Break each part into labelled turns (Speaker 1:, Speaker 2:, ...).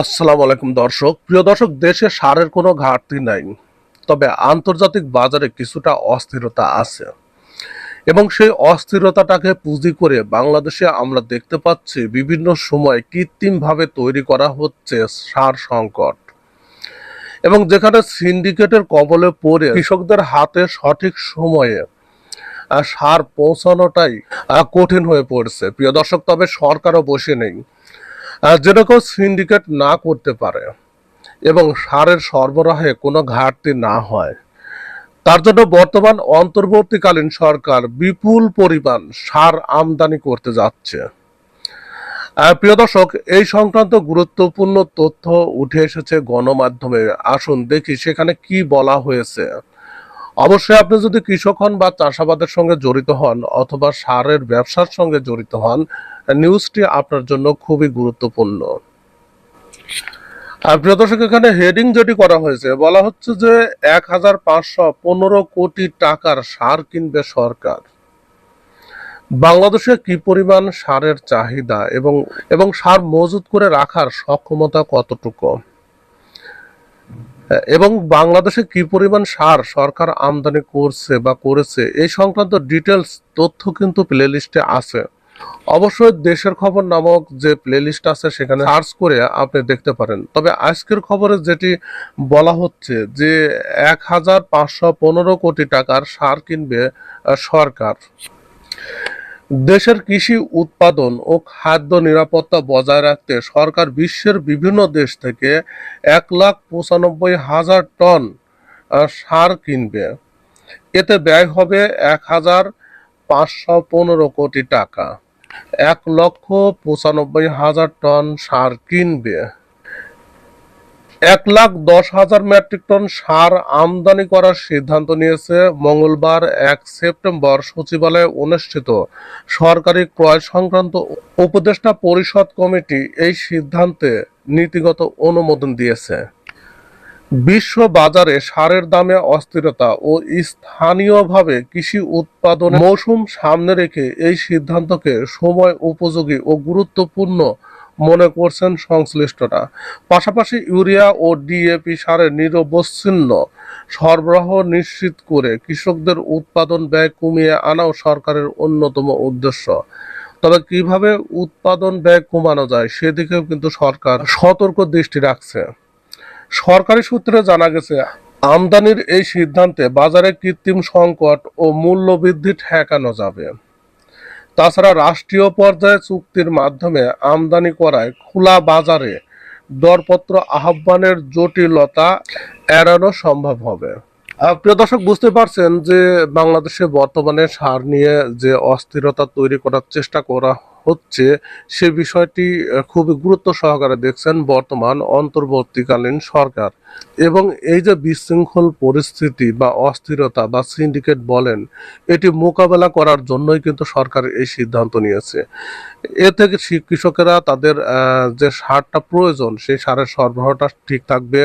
Speaker 1: আসসালামু আলাইকুম দর্শক। প্রিয় দর্শক, দেশে সারের কোনো ঘাটতি নাই, তবে আন্তর্জাতিক বাজারে কিছুটা অস্থিরতা আছে। এবং সেই অস্থিরতাটাকে পুঁজি করে বাংলাদেশে আমরা দেখতে পাচ্ছি বিভিন্ন সময় কৃত্রিমভাবে তৈরি করা হচ্ছে সার সংকট। এবং যেখানে সিন্ডিকেটের কবলে পড়ে কৃষকদের হাতে সঠিক সময়ে সার পৌঁছানোটাই কঠিন হয়ে পড়ছে। প্রিয় দর্শক, তবে সরকারও বসে নেই। কেউ সিন্ডিকেট না করতে পারে এবং সারের সরবরাহে কোনো ঘাটতি না হয়, তার জন্য বর্তমান অন্তর্বর্তীকালীন সরকার বিপুল পরিমাণ সার আমদানি করতে যাচ্ছে। প্রিয় দর্শক, এই সংক্রান্ত গুরুত্বপূর্ণ তথ্য উঠে এসেছে গণমাধ্যমে। আসুন দেখি সেখানে কি বলা হয়েছে। অবশ্যই আপনি যদি কৃষক হন বা চাষাবাদের সঙ্গে জড়িত হন অথবা সারের ব্যবসার সঙ্গে জড়িত হন নিউজটি আপনার জন্য খুবই গুরুত্বপূর্ণ। প্রিয় দর্শক, এখানে হেডিং যেটি করা হয়েছে, বলা হচ্ছে যে এক হাজার পাঁচশো পনেরো কোটি টাকার সার কিনবে সরকার। বাংলাদেশে কি পরিমাণ সারের চাহিদা এবং এবং সার মজুত করে রাখার সক্ষমতা কতটুকু? এবং বাংলাদেশে কি পরিমাণ সার সরকার আমদানি করছে বা করেছে, এই সংক্রান্ত ডিটেলস তথ্য কিন্তু প্লেলিস্টে আছে। অবশ্যই দেশের খবর নামক যে প্লেলিস্ট আছে সেখানে সার্চ করে আপনি দেখতে পারেন। তবে আজকের খবরে যেটি বলা হচ্ছে যে এক হাজার পাঁচশো পনেরো কোটি টাকার সার কিনবে সরকার। দেশের কৃষি উৎপাদন ও খাদ্য নিরাপত্তা বজায় রাখতে সরকার বিশ্বের বিভিন্ন দেশ থেকে এক লাখ পঁচানব্বই হাজার টন সার কিনবে। এতে ব্যয় হবে এক হাজার পাঁচশো পনেরো কোটি টাকা। এক লক্ষ পঁচানব্বই হাজার টন সার কিনবে। এক লাখ দশ হাজার মেট্রিক টন সার আমদানি করার সিদ্ধান্ত নিয়েছে মঙ্গলবার এক সেপ্টেম্বর সচিবালয়ে অনুষ্ঠিত। সরকারি ক্রয় সংক্রান্ত উপদেষ্টা পরিষদ কমিটি এই সিদ্ধান্তে নীতিগত অনুমোদন দিয়েছে। বিশ্ব বাজারে সারের দামে অস্থিরতা ও স্থানীয়ভাবে কৃষি উৎপাদন মৌসুম সামনে রেখে এই সিদ্ধান্তকে সময় উপযোগী ও গুরুত্বপূর্ণ মনে করছেন সংশ্লিষ্টরা। পাশাপাশি ইউরিয়া ও ডিএপি সারের নিরবচ্ছিন্ন সরবরাহ নিশ্চিত করে কৃষকদের উৎপাদন ব্যয় কমিয়ে আনাও সরকারের অন্যতম উদ্দেশ্য। তবে কীভাবে উৎপাদন ব্যয় কমানো যায় সেদিকেও কিন্তু সরকার সতর্ক দৃষ্টি রাখছে। সরকারি সূত্রে জানা গেছে, আমদানির এই সিদ্ধান্তে বাজারে কৃত্রিম সংকট ও মূল্য বৃদ্ধি ঠেকানো যাবে। তাছাড়া রাষ্ট্রীয় পর্যায়ে চুক্তির মাধ্যমে আমদানি করায় খোলা বাজারে দরপত্র আহ্বানের জটিলতা এড়ানো সম্ভব হবে। প্রিয় দর্শক, বুঝতে পারছেন যে বাংলাদেশে বর্তমানে সার নিয়ে যে অস্থিরতা তৈরি করার চেষ্টা করা হচ্ছে, সে বিষয়টি খুবই গুরুত্ব সহকারে দেখছেন বর্তমান অন্তর্বর্তীকালীন সরকার। এবং এই যে বিশৃঙ্খল পরিস্থিতি বা অস্থিরতা বা সিন্ডিকেট বলেন, এটি মোকাবেলা করার জন্যই কিন্তু সরকার এই সিদ্ধান্ত নিয়েছে। এ থেকে কৃষকেরা তাদের যে সারটা প্রয়োজন, সেই সারের সরবরাহটা ঠিক থাকবে।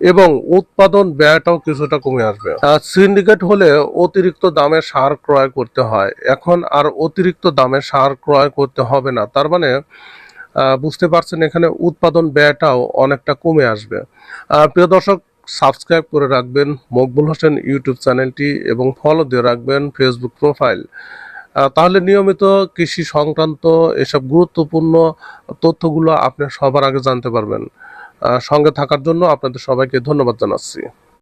Speaker 1: এবং উৎপাদন ব্যয়টাও কিছুটা কমে আসবে। সিন্ডিকেট হলে অতিরিক্ত দামে সার ক্রয় করতে হয়। এখন আর অতিরিক্ত দামে সার ক্রয় করতে হবে না। তার মানে বুঝতে পারছেন এখানে উৎপাদন ব্যয়টাও অনেকটা কমে আসবে। প্রিয় দর্শক, সাবস্ক্রাইব করে রাখবেন মকবুল হোসেন ইউটিউব চ্যানেলটি এবং ফলো দিয়ে রাখবেন ফেসবুক প্রোফাইল তাহলে নিয়মিত কৃষি সংক্রান্ত এসব গুরুত্বপূর্ণ তথ্যগুলো আপনি সবার আগে জানতে পারবেন। সঙ্গে থাকার জন্য আপনাদের সবাইকে ধন্যবাদ জানাচ্ছি।